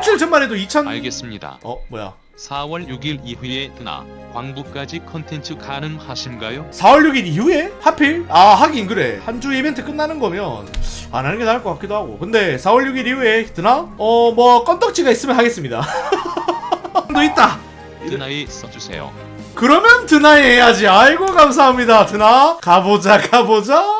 일주일 전만 해도 2천 알겠습니다. 어 뭐야 4월 6일 이후에 나 광부까지 컨텐츠 가능하신가요? 4월 6일 이후에? 하필? 아 하긴 그래 한 주 이벤트 끝나는 거면 안 하는 게 나을 것 같기도 하고 근데 4월 6일 이후에 드나? 어뭐 껌떡지가 있으면 하겠습니다 또 있다 드나이 써주세요. 그러면 드나에 해야지 아이고 감사합니다 드나 가보자 가보자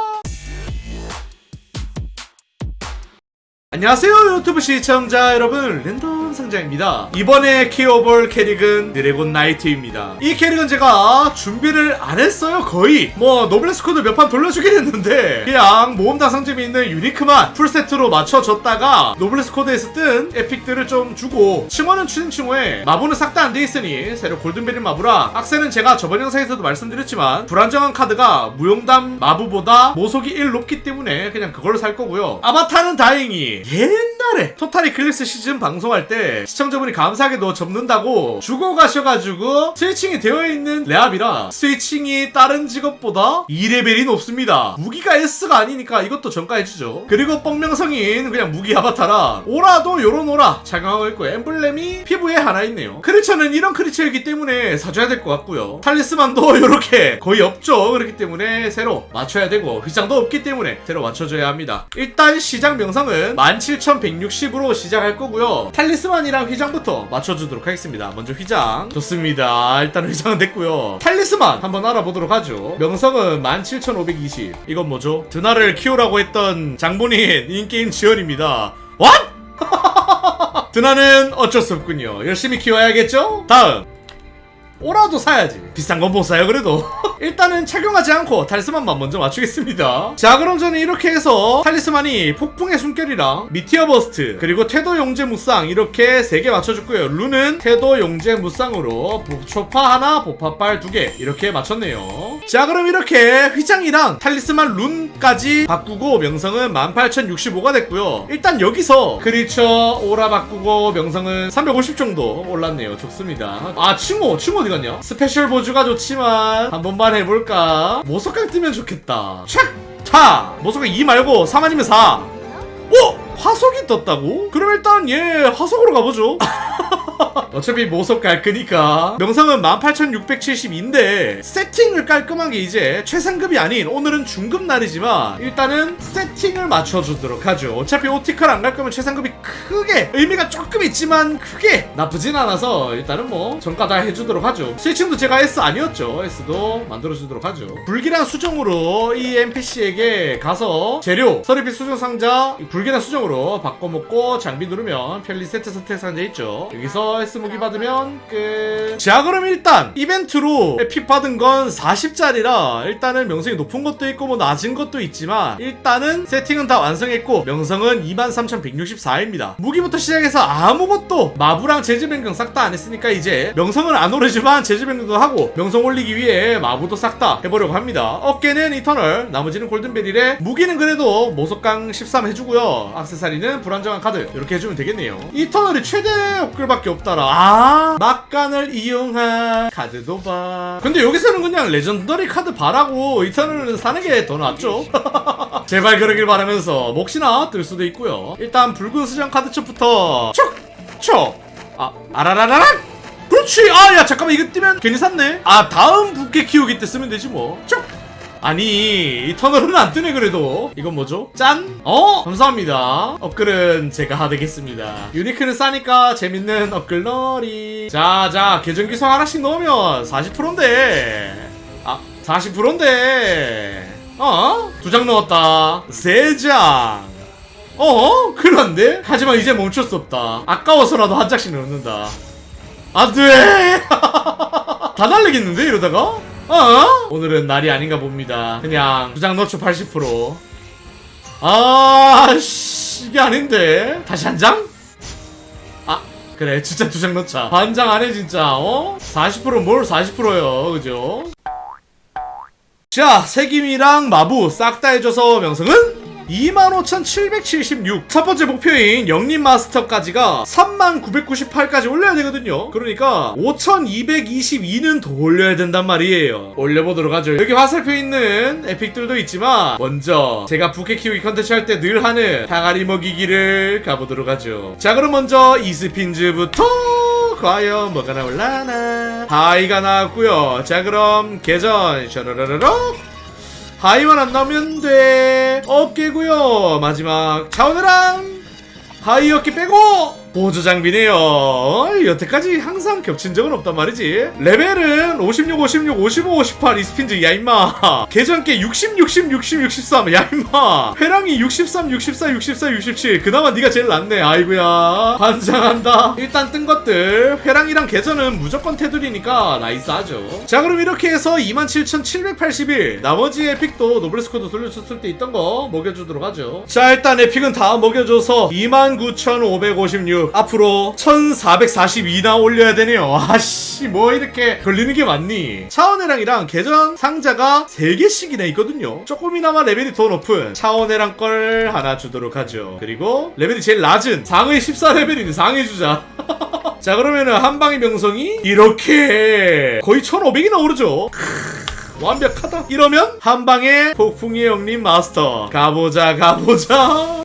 안녕하세요 유튜브 시청자 여러분. 랜덤 상자입니다. 이번에 키워볼 캐릭은 드래곤 나이트입니다. 이 캐릭은 제가 준비를 안 했어요 거의. 뭐 노블레스 코드 몇 판 돌려주긴 했는데 그냥 모험당 상점에 있는 유니크만 풀세트로 맞춰줬다가 노블레스 코드에서 뜬 에픽들을 좀 주고 칭호는 추진칭호에 마부는 싹 다 안 돼 있으니 새로 골든베리 마부랑 악세는 제가 저번 영상에서도 말씀드렸지만 불안정한 카드가 무용담 마부보다 모속이 1 높기 때문에 그냥 그걸로 살 거고요. 아바타는 다행히 現 옛날에 토탈 이 클릭스 시즌 방송할 때 시청자분이 감사하게도 접는다고 주고 가셔가지고 스위칭이 되어 있는 레압이라 스위칭이 다른 직업보다 2레벨이 높습니다. 무기가 S가 아니니까 이것도 전가해주죠. 그리고 뻥명성인 그냥 무기 아바타라 오라도 요런 오라 착용하고 있고 엠블렘이 피부에 하나 있네요. 크리처는 이런 크리처이기 때문에 사줘야 될 것 같고요. 탈리스만도 이렇게 거의 없죠. 그렇기 때문에 새로 맞춰야 되고 휘장도 없기 때문에 새로 맞춰줘야 합니다. 일단 시장 명성은 17,160으로 시작할 거고요. 탈리스만이랑 휘장부터 맞춰주도록 하겠습니다. 먼저 휘장. 좋습니다. 일단 휘장은 됐고요. 탈리스만 한번 알아보도록 하죠. 명성은 17,520. 이건 뭐죠? 드나를 키우라고 했던 장본인 인게임 지원입니다. What? 드나는 어쩔 수 없군요. 열심히 키워야겠죠? 다음. 오라도 사야지. 비싼 건 못 사요, 그래도. 일단은 착용하지 않고 탈리스만만 먼저 맞추겠습니다. 자, 그럼 저는 이렇게 해서 탈리스만이 폭풍의 숨결이랑 미티어 버스트, 그리고 태도 용재 무쌍 이렇게 세개 맞춰줬고요. 룬은 태도 용재 무쌍으로 초파 하나, 보파빨 두개 이렇게 맞췄네요. 자, 그럼 이렇게 휘장이랑 탈리스만 룬까지 바꾸고 명성은 18,065가 됐고요. 일단 여기서 크리처 오라 바꾸고 명성은 350 정도 올랐네요. 좋습니다. 아, 칭호, 칭호 어디 갔냐? 스페셜 보주가 좋지만 한번 만 해볼까? 모석강 뜨면 좋겠다. 촥! 타! 모석강 2 말고 3 아니면 4. 오! 화석이 떴다고? 그럼 일단 얘 화석으로 가보죠. 어차피 모속 갈 거니까. 명성은 18,672인데 세팅을 깔끔하게 이제 최상급이 아닌 오늘은 중급 날이지만 일단은 세팅을 맞춰주도록 하죠. 어차피 오티컬 안 갈 거면 최상급이 크게 의미가 조금 있지만 크게 나쁘진 않아서 일단은 뭐 정가 다 해주도록 하죠. 스위칭도 제가 S 아니었죠. S도 만들어주도록 하죠. 불길한 수정으로 이 NPC에게 가서 재료 서리빛 수정 상자 불길한 수정으로 바꿔먹고 장비 누르면 편리 세트 선택 상자 있죠 여기서 S 무기 받으면 끝. 자, 그럼 일단 이벤트로 에픽 받은 건 40짜리라 일단은 명성이 높은 것도 있고 뭐 낮은 것도 있지만 일단은 세팅은 다 완성했고 명성은 23,164입니다. 무기부터 시작해서 아무것도 마부랑 제재 변경 싹 다 안 했으니까 이제 명성은 안 오르지만 제재 변경도 하고 명성 올리기 위해 마부도 싹 다 해보려고 합니다. 어깨는 이터널, 나머지는 골든베릴에 무기는 그래도 모속강 13 해주고요. 악세사리는 불안정한 카드. 이렇게 해주면 되겠네요. 이 터널이 최대 업글밖에 없다라. 아 막간을 이용한 카드 도박 근데 여기서는 그냥 레전더리 카드 바라고 이 터널은 사는 게 더 낫죠. 제발 그러길 바라면서 몫이나 뜰 수도 있고요. 일단 붉은 수정 카드 첩부터 촉촉아 아라라라라? 그렇지! 아 야 잠깐만. 이거 뜨면 괜히 샀네. 아 다음 부캐 키우기 때 쓰면 되지 뭐 촉 아니 이 터널은 안 뜨네 그래도 이건 뭐죠? 짠! 어? 감사합니다 업글은 제가 하되겠습니다 유니크는 싸니까 재밌는 업글놀이 자자 계정기소 하나씩 넣으면 40%인데 아 40%인데 어? 두 장 넣었다 세장 어? 그런데? 하지만 이제 멈출 수 없다 아까워서라도 한 장씩 넣는다 안돼 다 달리겠는데 이러다가? 어? 오늘은 날이 아닌가 봅니다. 그냥 두장 넣죠 80%. 아, 씨, 이게 아닌데. 다시 한 장? 아, 그래, 진짜 두 장 넣자. 반장 안에 진짜, 어? 40%뭘 40%요, 그죠? 자, 세김이랑 마부 싹 다 해줘서 명성은 25,776. 첫 번째 목표인 영림 마스터까지가 3,998까지 올려야 되거든요. 그러니까 5,222는 더 올려야 된단 말이에요. 올려보도록 하죠. 여기 화살표 있는 에픽들도 있지만 먼저 제가 부캐 키우기 컨텐츠 할 때 늘 하는 항아리 먹이기를 가보도록 하죠. 자 그럼 먼저 이스핀즈부터 과연 뭐가 나올라나 하이가 나왔고요 자 그럼 계전 샤라라라락 하이만 안 나오면 돼. 어깨고요. 마지막 차오느랑 하이 어깨 빼고 보조 장비네요. 어, 여태까지 항상 겹친 적은 없단 말이지. 레벨은 56 56 55 58 이스핀즈 야 임마. 계전께 60 60 60 63 야 임마. 회랑이 63 64 64 67 그나마 네가 제일 낫네. 아이고야. 반장한다. 일단 뜬 것들. 회랑이랑 계전은 무조건 테두리니까 나이스하죠. 자 그럼 이렇게 해서 27,781 나머지 에픽도 노블스코드 돌려줬을 때 있던 거 먹여주도록 하죠. 자 일단 에픽은 다 먹여줘서 29,556 앞으로 1,442나 올려야 되네요. 아씨 뭐 이렇게 걸리는 게 많니? 차원회랑이랑 계전 상자가 3개씩이나 있거든요. 조금이나마 레벨이 더 높은 차원회랑 걸 하나 주도록 하죠. 그리고 레벨이 제일 낮은 상의 14레벨인 상의 주자. 자 그러면은 한방의 명성이 이렇게 거의 1500이나 오르죠. 완벽하다. 이러면 한방의 폭풍의 영림 마스터 가보자 가보자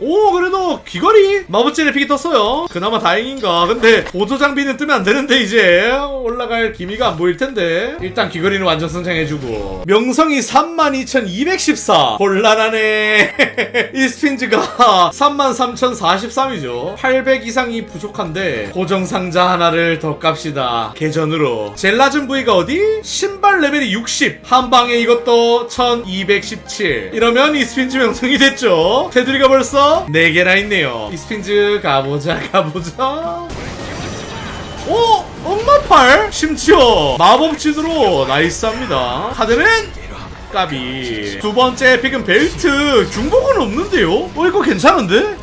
오 그래도 귀걸이 마법제 에픽이 떴어요. 그나마 다행인가. 근데 보조 장비는 뜨면 안 되는데 이제 올라갈 기미가 안 보일 텐데. 일단 귀걸이는 완전 선창해주고. 명성이 32,214 곤란하네. 이 스핀즈가 33,043이죠. 800 이상이 부족한데 고정 상자 하나를 더 깝시다. 계전으로. 제일 낮은 부위가 어디? 신 발 레벨이 60 한 방에 이것도 1217 이러면 이 스핀즈 명성이 됐죠 테두리가 벌써 4개나 있네요 이 스핀즈 가보자 가보자 오! 엄마팔? 심지어 마법진으로 나이스합니다 카드는 까비 두 번째 픽은 벨트 중복은 없는데요? 어 이거 괜찮은데?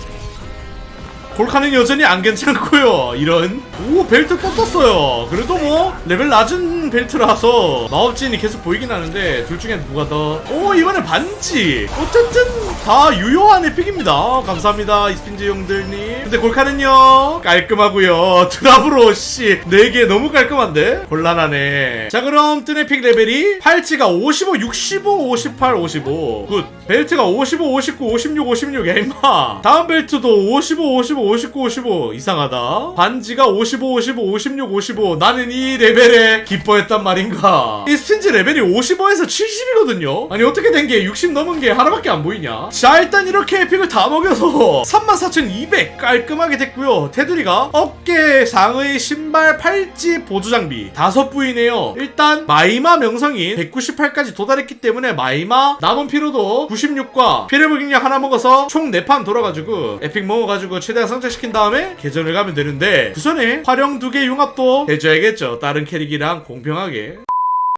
골카는 여전히 안 괜찮고요. 이런. 오 벨트 또 떴어요. 그래도 뭐 레벨 낮은 벨트라서 마법진이 계속 보이긴 하는데 둘 중에 누가 더오 이번엔 반지. 어쨌든 다 유효한 에픽입니다. 감사합니다 이스핀즈 형들님. 근데 골카는요 깔끔하고요. 드랍으로 씨. 4개 너무 깔끔한데? 곤란하네. 자 그럼 뜬 에픽 레벨이 팔찌가 55 65 58 55 굿. 벨트가 55 59 56 56 야 임마. 다음 벨트도 55 55 59 55 이상하다. 반지가 55 55 56 55 나는 이 레벨에 기뻐했단 말인가? 이 스핀즈 레벨이 55에서 70이거든요. 아니 어떻게 된 게 60 넘은 게 하나밖에 안 보이냐? 자 일단 이렇게 에픽을 다 먹여서 34,200 깔끔하게 됐고요. 테두리가 어깨 상의 신발 팔찌 보조 장비 다섯 부위네요. 일단 마이마 명성인 198까지 도달했기 때문에 마이마 남은 피로도 96과 피레볼 경력 하나 먹어서 총 4판 돌아가지고 에픽 먹어가지고 최대한 성장시킨 다음에 계전을 가면 되는데 그 전에 활용 두개 융합도 해줘야겠죠. 다른 캐릭이랑 공평하게.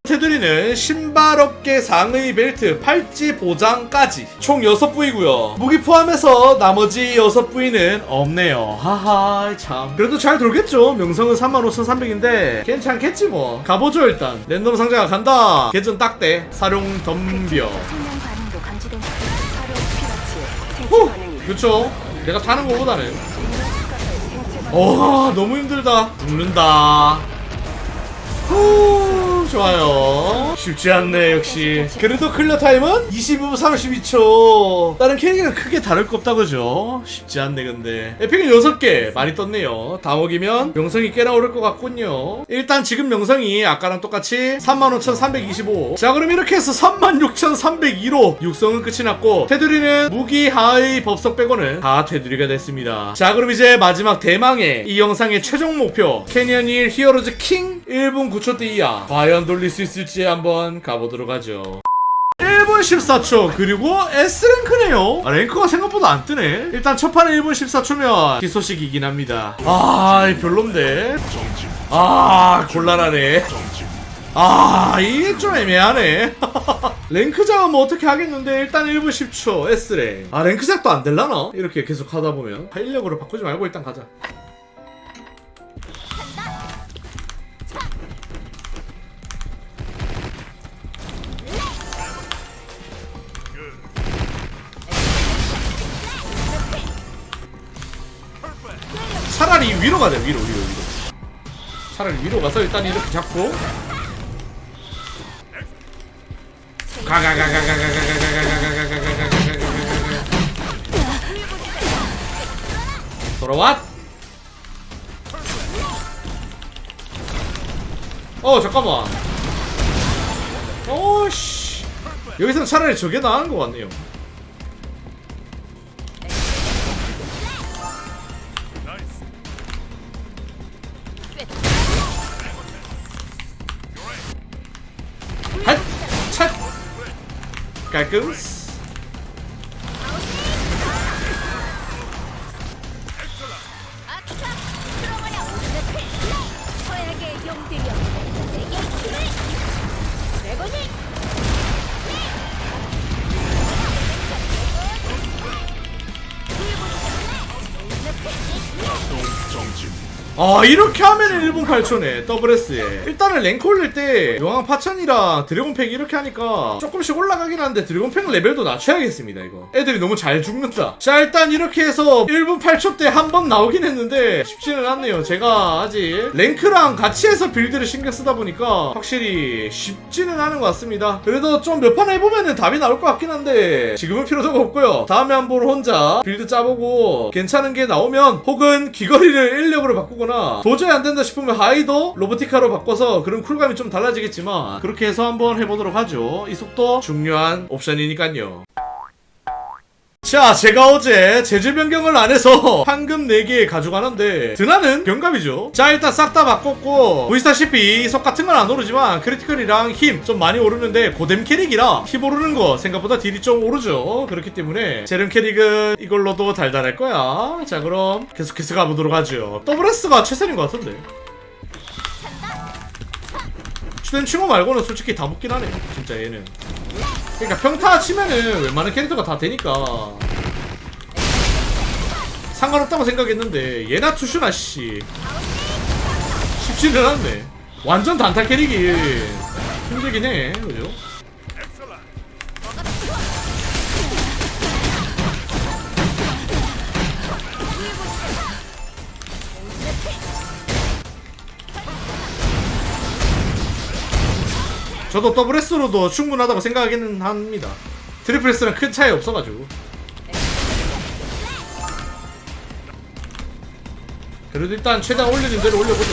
테두리는 신발 어깨 상의 벨트 팔찌 보장까지. 총 6부위고요. 무기 포함해서 나머지 6부위는 없네요. 하하 참. 그래도 잘 돌겠죠. 명성은 35,300인데 괜찮겠지 뭐. 가보죠 일단. 랜덤 상자가 간다. 개전 딱대 사룡 덤벼. 생체 후! 그쵸 내가 타는 거보다는 와 너무 힘들다. 죽는다. 후 좋아요. 쉽지 않네 역시. 그래도 클리어 타임은 22분 32초. 다른 캐릭은 크게 다를 거 없다 그죠? 쉽지 않네 근데. 에픽은 6개. 많이 떴네요. 다 먹이면 명성이 꽤나 오를 것 같군요. 일단 지금 명성이 아까랑 똑같이 35,325 자 그럼 이렇게 해서 36,302로 육성은 끝이 났고 테두리는 무기 하의 법석 빼고는 다 테두리가 됐습니다. 자 그럼 이제 마지막 대망의 이 영상의 최종 목표. 캐니언1 히어로즈 킹 1분 9초 뒤야. 과연 돌릴 수 있을지 한번 가보도록 하죠. 1분 14초 그리고 S랭크네요. 아, 랭크가 생각보다 안 뜨네. 일단 첫 판에 1분 14초면 기소식이긴 합니다. 아 별론데. 아 곤란하네. 아 이게 좀 애매하네. 랭크작은 뭐 어떻게 하겠는데? 일단 1분 10초 S랭. 아 랭크작도 안 될라나? 이렇게 계속 하다 보면. 활력으로 바꾸지 말고 일단 가자 위로 가자 위로 위로 위로. 차라리 위로 가서 일단 이렇게 잡고. 같네요 깔끔스 아, 정진 아 이렇게 하면 1분 8초네 더블 S에. 일단은 랭크 올릴 때 용왕 파천이랑 드래곤팩 이렇게 하니까 조금씩 올라가긴 하는데 드래곤팩 레벨도 낮춰야겠습니다 이거. 애들이 너무 잘 죽는다. 자 일단 이렇게 해서 1분 8초 때 한 번 나오긴 했는데 쉽지는 않네요. 제가 아직 랭크랑 같이 해서 빌드를 신경 쓰다 보니까 확실히 쉽지는 않은 것 같습니다. 그래도 좀 몇 판 해보면은 답이 나올 것 같긴 한데 지금은 필요가 없고요. 다음에 한번 혼자 빌드 짜보고 괜찮은 게 나오면 혹은 귀걸이를 인력으로 바꾸거나 도저히 안 된다 싶으면 하이도 로보티카로 바꿔서 그런 쿨감이 좀 달라지겠지만 그렇게 해서 한번 해보도록 하죠. 이 속도 중요한 옵션이니까요 자, 제가 어제 재질 변경을 안 해서 황금 4개 가져가는데 드나는 병감이죠. 자, 일단 싹 다 바꿨고 보시다시피 속 같은 건 안 오르지만 크리티컬이랑 힘 좀 많이 오르는데 고뎀 캐릭이라 힘 오르는 거 생각보다 딜이 좀 오르죠. 그렇기 때문에 제름 캐릭은 이걸로도 달달할 거야. 자, 그럼 계속해서 가보도록 하죠. 더블S가 최선인 것 같은데. 주된 친구 말고는 솔직히 다 붙긴 하네. 진짜 얘는. 그러니까 평타 치면은 웬만한 캐릭터가 다 되니까. 상관없다고 생각했는데 얘나 투슈나 씨. 쉽지는 않네. 완전 단타 캐릭이 힘들긴 해 저도 더블 S로도 충분하다고 생각하기는 합니다. 트리플 S랑 큰 차이 없어가지고. 그래도 일단 최대한 올리는 대로 올려보죠.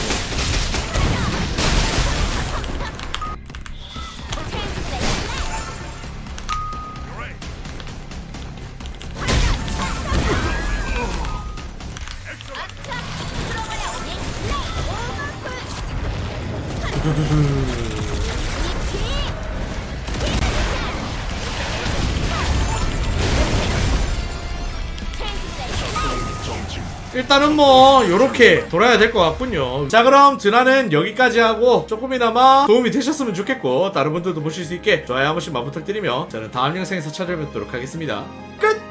뭐. 일단은 뭐 요렇게 돌아야 될 것 같군요 자 그럼 드나는 여기까지 하고 조금이나마 도움이 되셨으면 좋겠고 다른 분들도 보실 수 있게 좋아요 한 번씩만 부탁드리며 저는 다음 영상에서 찾아뵙도록 하겠습니다 끝!